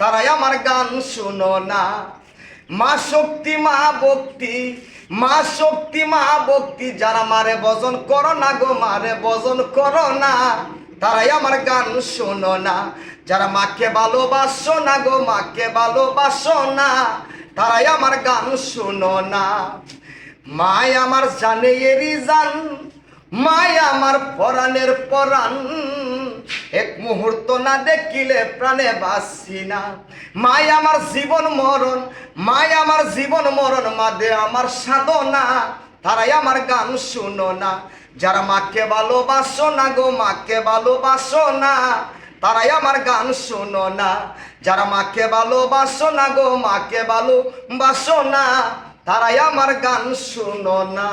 তারাই আমার গান শোনো না। মা শক্তি, মা ভক্তি, মা শক্তি, মা ভক্তি, যারা মারে বজন করো না গো, মারে বজন করো না। তারাই আমার গান শোনো না। যারা মাকে ভালোবাসো না গো, মাকে ভালোবাসো না। তারাই আমার গান শোনো না। মায় আমার জানে এরি জান মায় আমার পরাণের পরাণ। এক মুহূর্ত না দেখিলে প্রাণে বাসি না। মায় আমার জীবন মরণ, মায় আমার জীবন মরণ মাদে আমার সাধনা। তারাই আমার গান শুনো না। যারা মাকে ভালোবাসো না গো, মাকে ভালোবাসো না। তারাই আমার গান শোনো না। যারা মাকে ভালোবাসো না গো, মাকে ভালোবাসো না। তারাই আমার গান শোনো না।